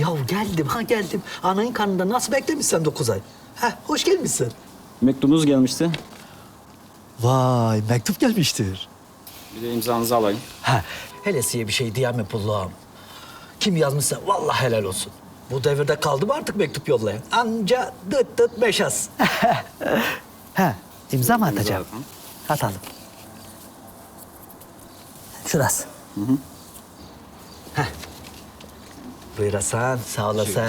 Ya geldim ha geldim. Anayın karnında nasıl beklemişsen dokuz ay. Ha hoş gelmişsin. Mektubunuz gelmişti. Vay mektup gelmiştir. Bir de imzanızı alayım. Ha hele size bir şey diyemem pullağım. Kim yazmışsa vallahi helal olsun. Bu devirde kaldı mı artık mektup yollayan? Anca dıt dıt meşas. ha imza mı atacağım? atalım. Atalım. Şurası. Hı hı. Buyur Hasan, sağ olasın.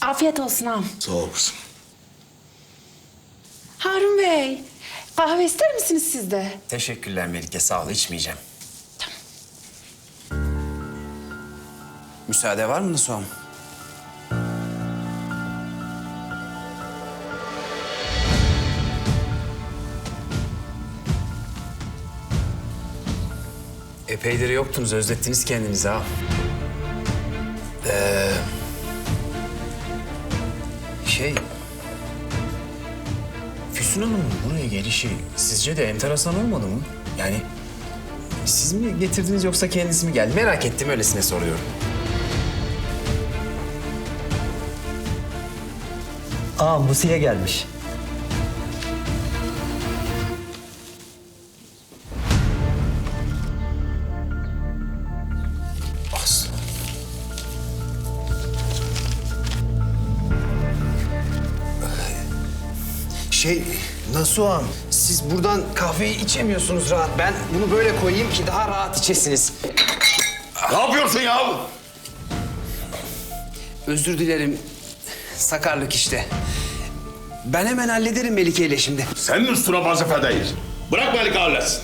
Afiyet olsun ağam. Sağ ol kızım. Harun Bey, kahve ister misiniz siz de? Teşekkürler Melike, sağ ol. içmeyeceğim. Müsaade var mı Nasuham? Epeydir yoktunuz, özlettiniz kendinizi ha. Ee, şey... Füsun Hanım'ın buraya gelişi sizce de enteresan olmadı mı? Yani siz mi getirdiniz yoksa kendisi mi geldi? Merak ettim öylesine soruyorum. Aa Musi'ye gelmiş. Aslı. Şey, Nasuhan, siz buradan kahveyi içemiyorsunuz rahat. Ben bunu böyle koyayım ki daha rahat içesiniz. Ne yapıyorsun ya? Özür dilerim. Sakarlık işte. Ben hemen hallederim Melike ile şimdi. Senin üstüne vazifedeyiz. Bırak Melike halletsin.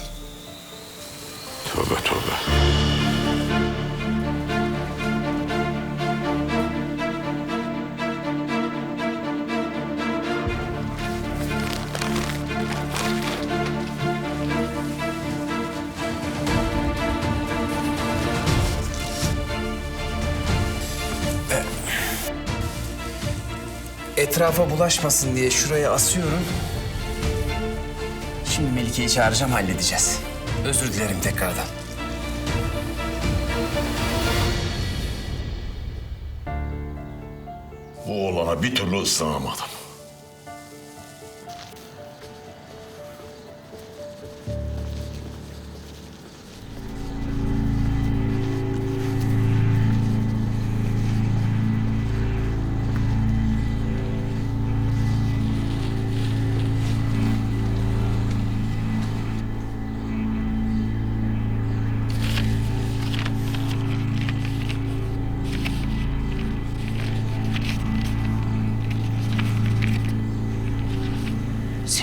Etrafa bulaşmasın diye şuraya asıyorum. Şimdi Melike'yi çağıracağım, halledeceğiz. Özür dilerim tekrardan. Bu oğlana bir türlü ısınamadım.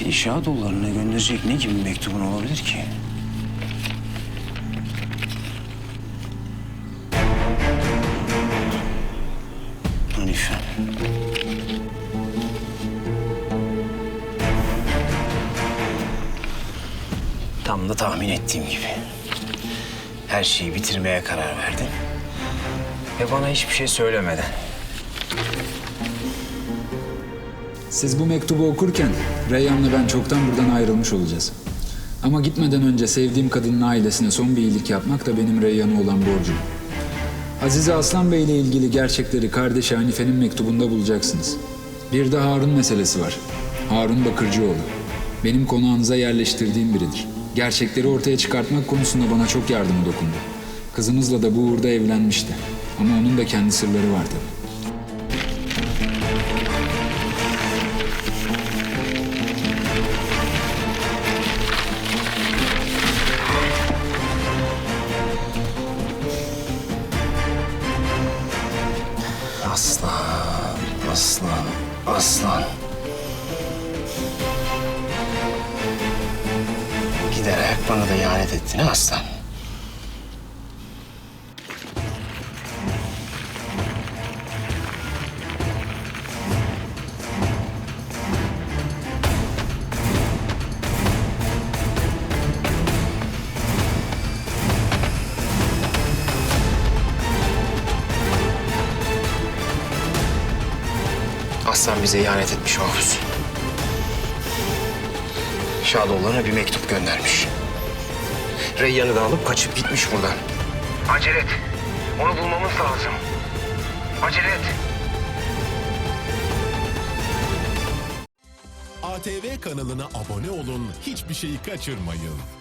Seni Şadoğullarına gönderecek ne gibi mektubun olabilir ki? Hanife. Tam da tahmin ettiğim gibi. Her şeyi bitirmeye karar verdin. Ve bana hiçbir şey söylemeden. Siz bu mektubu okurken Reyhan'la ben çoktan buradan ayrılmış olacağız. Ama gitmeden önce sevdiğim kadının ailesine son bir iyilik yapmak da benim Reyhan'a olan borcum. Azize Aslan Bey ile ilgili gerçekleri kardeşi Hanife'nin mektubunda bulacaksınız. Bir de Harun meselesi var. Harun Bakırcıoğlu. Benim konağınıza yerleştirdiğim biridir. Gerçekleri ortaya çıkartmak konusunda bana çok yardımı dokundu. Kızımızla da bu uğurda evlenmişti. Ama onun da kendi sırları vardı. Aslan, aslan. Giderek bana da ihanet ettin ha aslan. Aslan bize ihanet etmiş Mahfuz. Şadoğullarına bir mektup göndermiş. Reyyan'ı da alıp kaçıp gitmiş buradan. Acele et. Onu bulmamız lazım. Acele et. ATV kanalına abone olun, hiçbir şeyi kaçırmayın.